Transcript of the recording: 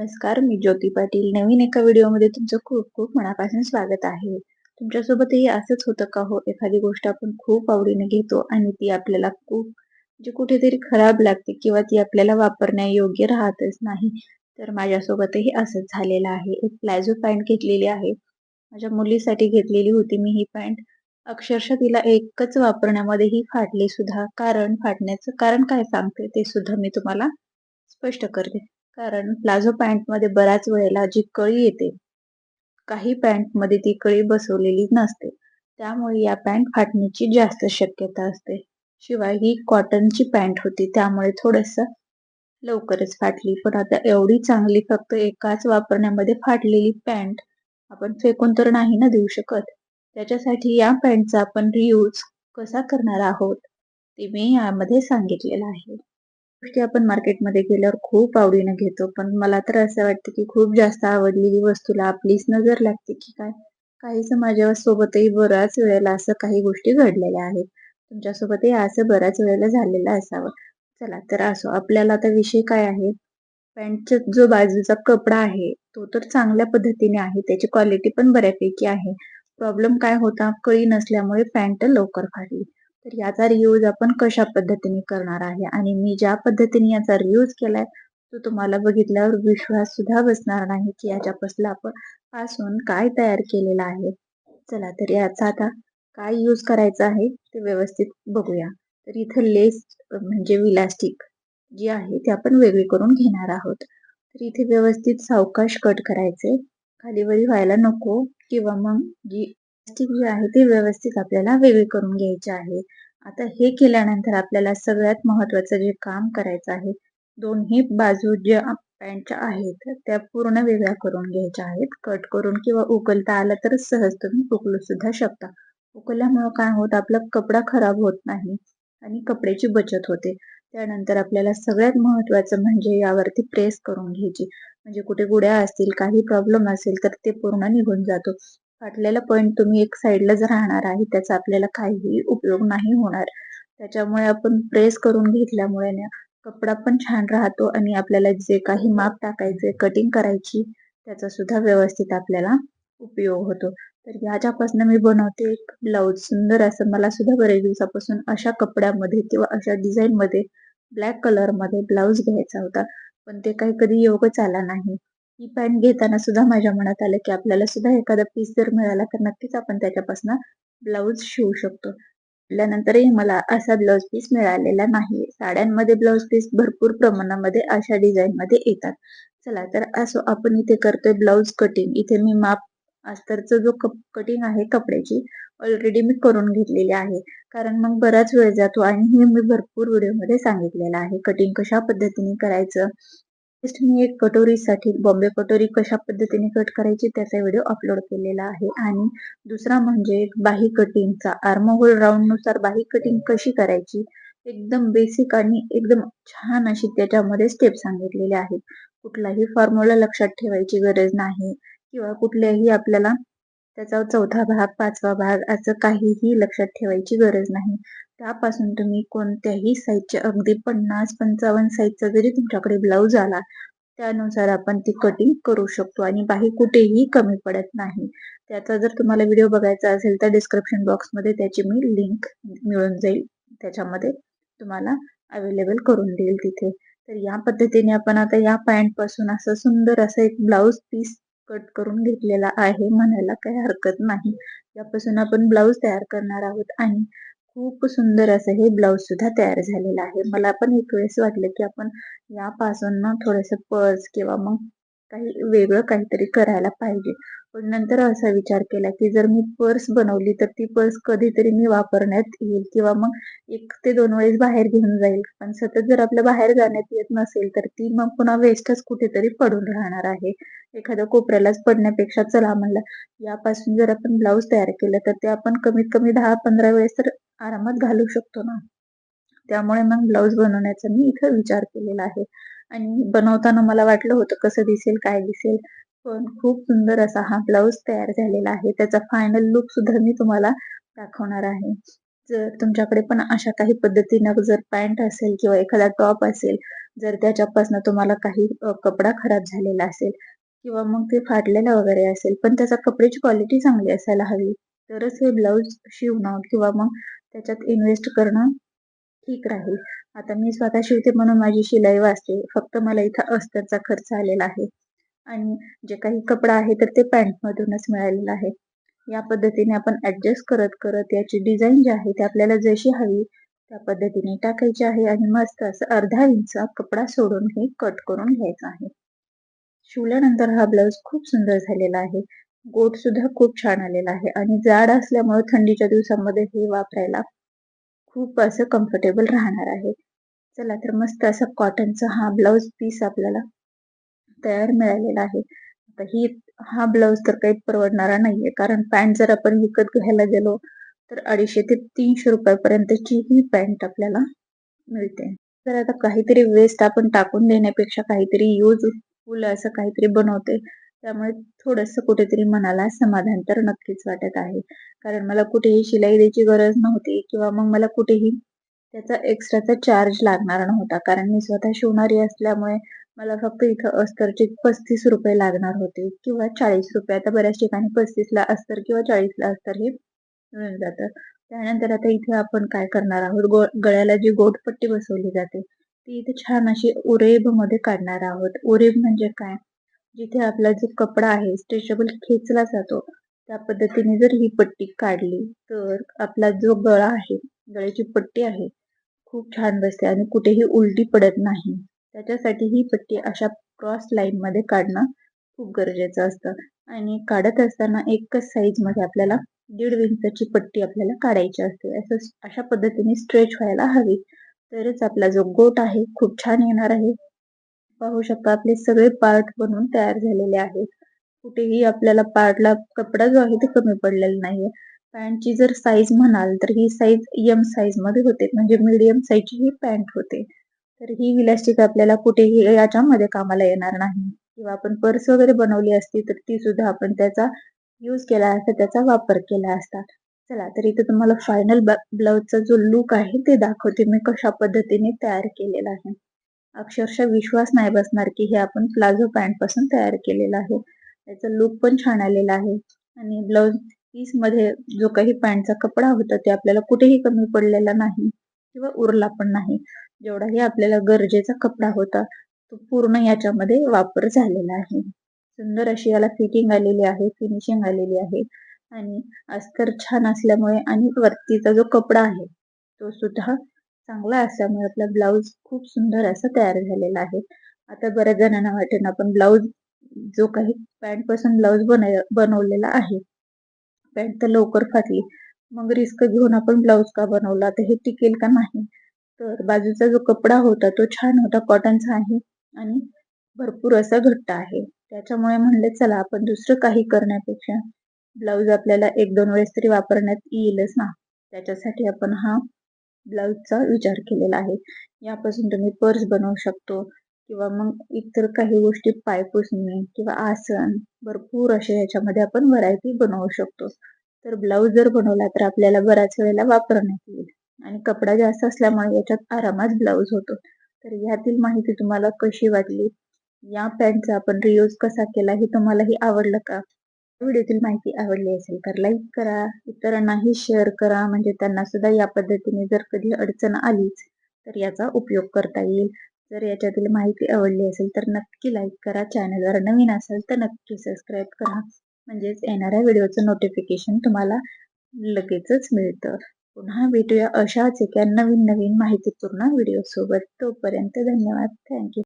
नमस्कार मी ज्योती पाटील. नवीन एका व्हिडिओमध्ये तुमचं खूप खूप मनापासून स्वागत आहे. तुमच्यासोबतही असंच होतं का हो? एखादी गोष्ट आपण खूप आवडीने घेतो आणि ती आपल्याला खूप म्हणजे कुठेतरी खराब लागते किंवा ती आपल्याला वापरण्यायोग्य राहतच नाही. तर माझ्यासोबतही असंच झालेलं आहे. एक प्लॅझो पॅन्ट घेतलेली आहे. माझ्या मुलीसाठी घेतलेली होती मी ही पॅन्ट. अक्षरशः तिला एकच वापरण्यामध्ये ही फाटली सुद्धा. कारण फाटण्याचं कारण काय सांगते ते सुद्धा मी तुम्हाला स्पष्ट करते. कारण प्लाझो पॅन्टमध्ये बऱ्याच वेळेला जी कळी येते काही पॅन्टमध्ये ती कळी बसवलेली नसते. त्यामुळे या पॅन्ट फाटण्याची जास्त शक्यता असते. शिवाय ही कॉटनची पॅन्ट होती त्यामुळे थोडस लवकरच फाटली. पण आता एवढी चांगली फक्त एकाच वापरण्यामध्ये फाटलेली पॅन्ट आपण फेकून तर नाही ना देऊ शकत. त्याच्यासाठी या पॅन्टचा आपण रियूज कसा करणार आहोत ते मी यामध्ये सांगितलेलं आहे. गोष्टी आपण मार्केटमध्ये गेल्यावर खूप आवडीनं घेतो. पण मला तर असं वाटतं की खूप जास्त आवडलेली वस्तूला आपलीच नजर लागते की काय? काही माझ्या सोबतही बऱ्याच वेळेला असं काही गोष्टी घडलेल्या आहेत. तुमच्यासोबतही असं बऱ्याच वेळेला झालेलं असावं. चला तर असो. आपल्याला आता विषय काय आहे? पॅन्टचा जो बाजूचा कपडा आहे तो तर चांगल्या पद्धतीने आहे. त्याची क्वालिटी पण बऱ्यापैकी आहे. प्रॉब्लेम काय होता? कळी नसल्यामुळे पॅन्ट लवकर फाटली तर याचा रियूज आपण कशा पद्धतीने करणार आहे? आणि मी ज्या पद्धतीने याचा रियूज केलाय तो तुम्हाला बघितल्यावर विश्वास सुद्धा बसणार नाही की याच्यापासून आपण पासून काय तयार केलेला आहे. चला तर याचा आता काय यूज करायचं आहे ते व्यवस्थित बघूया. तर इथं लेस म्हणजे विलास्टिक जी आहे ती आपण वेगळी करून घेणार आहोत. तर इथे व्यवस्थित सावकाश कट करायचे खाली वरी व्हायला नको किंवा मग जी प्लास्टिक जे आहे ते व्यवस्थित आपल्याला वेगळे करून घ्यायचे आहे. आता हे केल्यानंतर आपल्याला सगळ्यात महत्वाचं जे काम करायचं आहे दोन्ही बाजू ज्या पॅन्टच्या आहेत त्या पूर्ण वेगळ्या करून घ्यायच्या आहेत. कट करून किंवा उकलता आलं तर सहज तुम्ही उकलू सुद्धा शकता. उकलल्यामुळं काय होत आपला कपडा खराब होत नाही आणि कपड्याची बचत होते. त्यानंतर आपल्याला सगळ्यात महत्वाचं म्हणजे यावरती प्रेस करून घ्यायची. म्हणजे कुठे गुड्या असतील काही प्रॉब्लेम असेल तर ते पूर्ण निघून जातो. फाटलेला पॉइंट तुम्ही एक साईडला जर राहणार आहे त्याचा आपल्याला काहीही उपयोग नाही होणार. त्याच्यामुळे आपण प्रेस करून घेतल्यामुळे ना कपडा पण छान राहतो आणि आपल्याला जे काही माप टाकायचे कटिंग करायची त्याचा सुद्धा व्यवस्थित आपल्याला उपयोग होतो. तर ह्याच्यापासून मी बनवते एक ब्लाऊज सुंदर असं मला सुद्धा बरेच दिवसापासून अशा कपड्यामध्ये किंवा अशा डिझाईनमध्ये ब्लॅक कलरमध्ये ब्लाऊज घ्यायचा होता. पण ते काही कधी योगच आला नाही. ही पॅन्ट घेताना सुद्धा माझ्या मनात आलं की आपल्याला सुद्धा एखादा पीस जर मिळाला तर नक्कीच आपण त्याच्यापासून ब्लाऊज शिवू शकतो. म्हटल्यानंतरही मला असा ब्लाऊज पीस मिळालेला नाही. साड्यांमध्ये ब्लाऊज पीस भरपूर प्रमाणामध्ये अशा डिझाईन मध्ये येतात. चला तर असो आपण इथे करतोय ब्लाऊज कटिंग इथे मी माप अस्तरचं जो कप कटिंग आहे कपड्याची ऑलरेडी मी करून घेतलेली आहे. कारण मग बराच वेळ जातो आणि हे मी भरपूर व्हिडिओमध्ये सांगितलेलं आहे. कटिंग कशा पद्धतीने करायचं? मी एक कटोरीसाठी बॉम्बे कटोरी कशा पद्धतीने कट करायची त्याचा व्हिडिओ अपलोड केलेला आहे. आणि दुसरा म्हणजे बाही कटिंगचा आर्महोल राऊंडनुसार बाही कटिंग कशी करायची? एकदम बेसिक आणि एकदम छान अशी त्याच्यामध्ये स्टेप सांगितलेले आहेत. कुठलाही फॉर्म्युला लक्षात ठेवायची गरज नाही. किंवा कुठल्याही आपल्याला त्याचा चौथा भाग पाचवा भाग असं काहीही लक्षात ठेवायची गरज नाही. त्यापासून तुम्ही कोणत्याही साईजचे अगदी पन्नास पंचावन्न साईजचा जरी तुमच्याकडे ब्लाऊज आला त्यानुसार आपण ती कटिंग करू शकतो आणि बाही कुठेही कमी पडत नाही. त्याचा जर तुम्हाला व्हिडिओ बघायचा असेल तर डिस्क्रिप्शन बॉक्समध्ये त्याची मी लिंक मिळून जाईल. त्याच्यामध्ये तुम्हाला अवेलेबल करून देईल तिथे. तर या पद्धतीने आपण आता या पॅन्टपासून असं सुंदर असं एक ब्लाऊज पीस कट करून घेतलेला आहे म्हणायला काही हरकत नाही. यापासून आपण ब्लाऊज तयार करणार आहोत आणि खूप सुंदर असं हे ब्लाऊज सुद्धा तयार झालेलं आहे. मला पण एक वेळेस वाटलं की आपण यापासून ना थोडस पर्स किंवा मग काही वेगळं काहीतरी करायला पाहिजे. पण नंतर असा विचार केला की जर मी पर्स बनवली तर ती पर्स कधीतरी मी वापरण्यात येईल किंवा मग एक ते दोन वेळेस बाहेर घेऊन जाईल. पण सतत जर आपल्या बाहेर जाण्यात येत नसेल तर ती मग पुन्हा वेस्टच कुठेतरी पडून राहणार आहे. एखाद्या कोपऱ्यालाच पडण्यापेक्षा चला म्हणलं यापासून जर आपण ब्लाऊज तयार केलं तर ते आपण कमीत कमी दहा पंधरा वेळेस तर आरामात घालू शकतो ना. त्यामुळे मग ब्लाऊज बनवण्याचा मी इथं विचार केलेला आहे. आणि बनवताना मला वाटलं होतं कसं दिसेल काय दिसेल. पण खूप सुंदर असा हा ब्लाऊज तयार झालेला आहे. त्याचा फायनल लुक सुद्धा मी तुम्हाला दाखवणार आहे. जर तुमच्याकडे पण अशा काही पद्धतीनं जर पॅन्ट असेल किंवा एखादा टॉप असेल जर त्याच्यापासून तुम्हाला काही कपडा खराब झालेला असेल किंवा मग ते फाटलेलं वगैरे असेल पण त्याचा कपड्याची क्वालिटी चांगली असायला हवी. तरच हे ब्लाऊज शिवणं किंवा मग त्याच्यात इन्व्हेस्ट करणं ठीक राहील. आता मी स्वतः शिवते म्हणून माझी शिलाई वाचते. फक्त मला इथं अस्तरचा खर्च आलेला आहे. आणि जे काही कपडा आहे तर ते पॅन्टमधूनच मिळालेलं आहे. या पद्धतीने आपण ऍडजस्ट करत करत याची डिझाईन जी आहे ती आपल्याला जशी हवी त्या पद्धतीने टाकायची आहे आणि मस्त असं अर्धा इंच कपडा सोडून हे कट करून घ्यायचं आहे. शिवल्यानंतर हा ब्लाऊज खूप सुंदर झालेला आहे. गोट सुद्धा खूप छान आलेला आहे. आणि जाड असल्यामुळे थंडीच्या दिवसांमध्ये हे वापरायला खूप असं कम्फर्टेबल राहणार आहे. चला तर मस्त असा कॉटनचा हा ब्लाऊज पीस आपल्याला तयार मिळालेला आहे. आता ही हा ब्लाऊज तर काही परवडणारा नाहीये. कारण पॅन्ट जर आपण विकत घ्यायला गेलो तर अडीचशे ते तीनशे रुपयापर्यंतची ही पॅन्ट आपल्याला मिळते. तर आता काहीतरी वेस्ट आपण टाकून देण्यापेक्षा काहीतरी युजफुल असं काहीतरी बनवते. त्यामुळे थोडस कुठेतरी मनाला समाधान तर नक्कीच वाटत आहे. कारण मला कुठेही शिलाई द्यायची गरज नव्हती किंवा मग मला कुठेही त्याचा एक्स्ट्राचा चार्ज लागणार नव्हता. कारण मी स्वतः शिवणारी असल्यामुळे मला फक्त इथं अस्तरचे पस्तीस रुपये लागणार होते किंवा चाळीस रुपये. आता बऱ्याच ठिकाणी पस्तीसला अस्तर किंवा चाळीसला अस्तर हे मिळून जातं. त्यानंतर आता इथे आपण काय करणार आहोत? गो गळ्याला जी गोटपट्टी बसवली जाते ती इथे छान अशी उरेबमध्ये काढणार आहोत. उरेब म्हणजे काय? जिथे आपला जो कपडा आहे स्ट्रेचेबल खेचला जातो त्या पद्धतीने जर ही पट्टी काढली तर आपला जो गळा आहे गळ्याची पट्टी आहे खूप छान बसते आणि कुठेही उलटी पडत नाही. त्याच्यासाठी ही पट्टी अशा क्रॉस लाईनमध्ये काढणं खूप गरजेचं असतं. आणि काढत असताना एकच साईजमध्ये आपल्याला दीड इंचाची पट्टी आपल्याला काढायची असते. असं अशा पद्धतीने स्ट्रेच व्हायला हवी. तरच आपला जो गोट आहे खूप छान येणार आहे. पाहू शकता आपले सगळे पार्ट बनवून तयार झालेले आहेत. कुठेही आपल्याला पार्टला कपडा जो आहे तो कमी पडलेला नाहीये. पॅन्टची जर साईज म्हणाल तर ही साईज एम साईजमध्ये होते. म्हणजे मीडियम साईजची ही पॅन्ट होते. तर ही इलास्टिक आपल्याला कुठेही याच्यामध्ये कामाला येणार नाही. किंवा आपण पर्स वगैरे बनवली असती तर ती सुद्धा आपण त्याचा यूज केला असता त्याचा वापर केला असता. चला तर इथे तुम्हाला फायनल ब्लाउजचा जो लुक आहे ते दाखवते. मी कशा पद्धतीने तयार केलेला आहे. अक्षरशः विश्वास नाही बसणार की हे आपण प्लाझो पॅन्टपासून तयार केलेलं आहे. त्याचा लुक पण छान आलेला आहे. आणि ब्लाउज पीसमध्ये जो काही पॅन्टचा कपडा होता ते आपल्याला कुठेही कमी पडलेला नाही किंवा उरला पण नाही. जेवढाही आपल्याला गरजेचा कपडा होता तो पूर्ण याच्यामध्ये वापर झालेला आहे. सुंदर अशी याला फिटिंग आलेली आहे फिनिशिंग आलेली आहे. आणि अस्तर छान असल्यामुळे आणि वरतीचा जो कपडा आहे तो सुद्धा चांगला असल्यामुळे आपला ब्लाऊज खूप सुंदर असा तयार झालेला आहे. आता बऱ्याच जणांना वाटेल आपण ब्लाऊज जो काही पॅन्टपासून ब्लाऊज बनवलेला आहे पॅन्ट तर लवकर फाटली. मग रिस्क घेऊन आपण ब्लाऊज का बनवला? तर हे टिकेल का नाही? तर बाजूचा जो कपडा होता तो छान होता कॉटनचा आहे आणि भरपूर असा घट्ट आहे. त्याच्यामुळे म्हणले चला आपण दुसरं काही करण्यापेक्षा ब्लाऊज आपल्याला एक दोन वेळेस तरी वापरण्यात येईलच ना. त्याच्यासाठी आपण हा ब्लाऊजचा विचार केलेला आहे. यापासून तुम्ही पर्स बनवू शकतो किंवा मग इतर काही गोष्टी पायपुसणे किंवा आसन भरपूर असे याच्यामध्ये आपण व्हरायटी बनवू शकतो. तर ब्लाऊज जर बनवला तर आपल्याला बऱ्याच वेळेला वापरण्यात येईल. आणि कपडा जास्त असल्यामुळे याच्यात आरामात ब्लाऊज होतो. तर यातील माहिती तुम्हाला कशी वाटली? या पॅन्टचा आपण रियूज कसा केला हे तुम्हालाही आवडलं का? व्हिडिओतील माहिती आवडली असेल तर लाईक करा. इतरांनाही शेअर करा. म्हणजे त्यांना सुद्धा या पद्धतीने जर कधी अडचण आलीच तर याचा उपयोग करता येईल. जर याच्यातील माहिती आवडली असेल तर नक्की लाईक करा. चॅनलवर नवीन असेल तर नक्की सबस्क्राईब करा. म्हणजेच येणाऱ्या व्हिडिओचं नोटिफिकेशन तुम्हाला लगेचच मिळतं. पुन्हा भेटूया अशाच एका नवीन नवीन माहितीपूर्ण व्हिडिओसोबत. तोपर्यंत धन्यवाद. थँक्यू